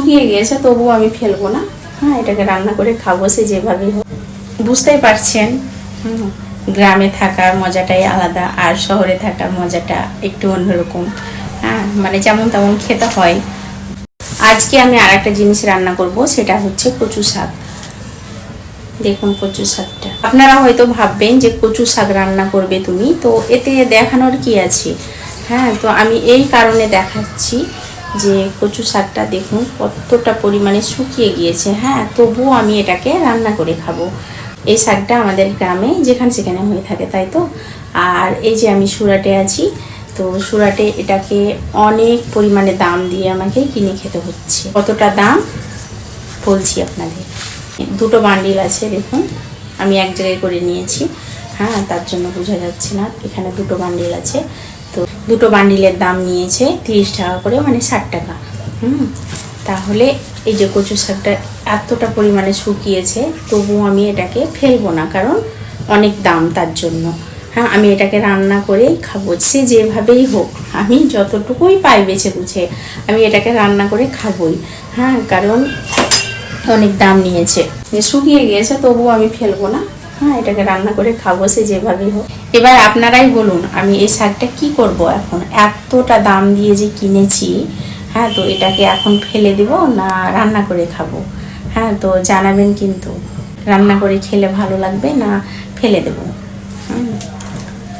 শুকিয়ে গিয়েছে, তবুও আমি ফেলব না। হ্যাঁ এটাকে রান্না করে খাব সে যেভাবে হোক। বুঝতেই পারছেন? গ্রামে থাকার মজাটাই আলাদা, আর শহরে থাকার মজাটা একটু অন্যরকম। হ্যাঁ মানে যেমন তেমন খেতে হয়। আজকে আমি আর একটা জিনিস রান্না করব, সেটা হচ্ছে কচু শাক। দেখুন কচু শাকটা। আপনারা হয়তো ভাববেন যে কচু শাক রান্না করবে তুমি, তো এতে দেখানোর কি আছে? হ্যাঁ তো আমি এই কারণে দেখাচ্ছি যে কচু শাকটা দেখুন, কতটা পরিমাণে শুকিয়ে গিয়েছে। হ্যাঁ তবুও আমি এটাকে রান্না করে খাব। এই শাকটা আমাদের গ্রামে যেখানে সেখানে হয়ে থাকে, তাই তো? আর এই যে আমি সুরাটে আছি, তো সুরাটে এটাকে অনেক পরিমাণে দাম দিয়ে আমাকে কিনে খেতে হচ্ছে। কতটা দাম? বলছি আপনাদের। দুটো বান্ডিল আছে, দেখুন। আমি এক জায়গায় করে নিয়েছি। হ্যাঁ তার জন্য বোঝা যাচ্ছে না। এখানে দুটো বান্ডিল আছে। তো দুটো বান্ডিলের দাম নিয়েছে তিরিশ টাকা করে মানে ষাট টাকা। হুম, তাহলে এই যে কচু শাকটা এতটা পরিমাণে শুকিয়েছে, তবুও আমি এটাকে ফেলব না, কারণ অনেক দাম তার জন্য। হ্যাঁ আমি এটাকে রান্না করেই খাব সে যেভাবেই হোক, আমি যতটুকুই পাই বেছে বুঝে, আমি এটাকে রান্না করে খাবই। হ্যাঁ কারণ অনেক দাম নিয়েছে। যে শুকিয়ে গিয়েছে, তবুও আমি ফেলব না। হ্যাঁ এটাকে রান্না করে খাব সে যেভাবেই হোক। এবার আপনারাই বলুন, আমি এই শাকটা কি করব এখন? এতটা দাম দিয়ে যে কিনেছি হ্যাঁ তো এটাকে এখন ফেলে দেব না রান্না করে খাব? হ্যাঁ তো জানাবেন কিন্তু, রান্না করে খেলে ভালো লাগবে না ফেলে দেবো?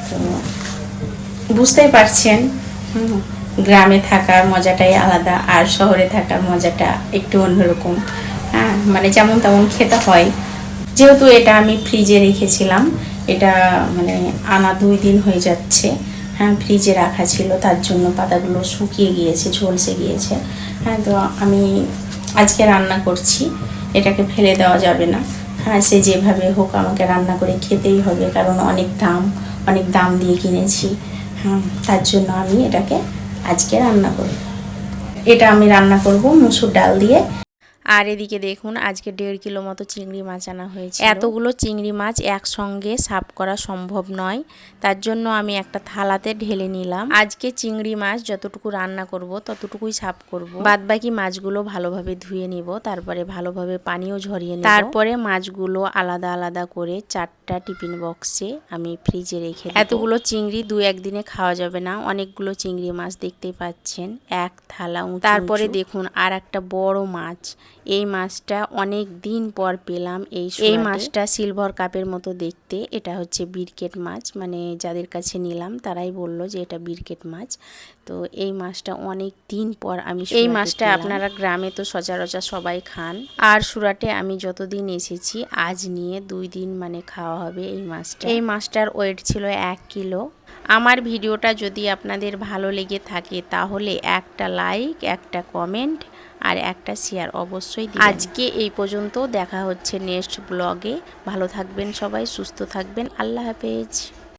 তো বুঝতেই পারছেন গ্রামে থাকার মজাটাই আলাদা, আর শহরে থাকার মজাটা একটু অন্যরকম হ্যাঁ মানে যেমন তেমন খেতে হয়। যেহেতু এটা আমি ফ্রিজে রেখেছিলাম এটা মানে আনা দুই দিন হয়ে যাচ্ছে। হ্যাঁ ফ্রিজে রাখা ছিল, তার জন্য পাতাগুলো শুকিয়ে গিয়েছে, ঝলসে গিয়েছে। হ্যাঁ তো আমি আজকে রান্না করছি, এটাকে ফেলে দেওয়া যাবে না। হ্যাঁ সে যেভাবে হোক আমাকে রান্না করে খেতেই হবে, কারণ অনেক দাম অনেক দাম দিয়ে কিনেছি। হ্যাঁ তার জন্য আমি এটাকে আজকে রান্না করব। এটা আমি রান্না করব, মুসুর ডাল দিয়ে। আর এদিকে দেখুন আজকে দেড় কিলো মতো চিংড়ি মাছ আনা হয়েছে এতগুলো চিংড়ি মাছ একসঙ্গে সাফ করা সম্ভব নয় তার জন্য আমি একটা থালাতে ঢেলে নিলাম। আজকে চিংড়ি মাছ যতটুকু রান্না করব ততটুকুই সাফ করব। বাদ বাকি মাছগুলো ভালোভাবে ধুয়ে নিব তারপরে ভালোভাবে পানিও ঝরিয়ে নিব। তারপরে মাছগুলো আলাদা আলাদা করে চারটা টিফিন বক্সে আমি ফ্রিজে রেখে এতগুলো চিংড়ি দু একদিনে খাওয়া যাবে না অনেকগুলো চিংড়ি মাছ দেখতে পাচ্ছেন এক থালা তারপরে দেখুন আর একটা বড় মাছ এই মাছটা অনেক দিন পর পেলাম এই এই মাছটা সিলভার কাপের মতো দেখতে। এটা হচ্ছে বিরকেট মাছ। মানে যাদের কাছে নিলাম তারাই বলল যে এটা বিরকেট মাছ। তো এই মাছটা অনেক দিন পর আমি এই মাছটা আপনারা গ্রামে তো সচরাচর সবাই খান। আর সুরাটে আমি যতদিন এসেছি আজ নিয়ে দুই দিন মানে খাওয়া হবে এই মাছটা। এই মাছটার ওয়েট ছিল এক কিলো। আমার ভিডিওটা যদি আপনাদের ভালো লেগে থাকে তাহলে একটা লাইক একটা কমেন্ট আর একটা শেয়ার অবশ্যই। আজকে এই পর্যন্ত দেখা হচ্ছে নেক্সট ব্লগে ভালো থাকবেন সবাই, সুস্থ থাকবেন। আল্লাহ হাফেজ।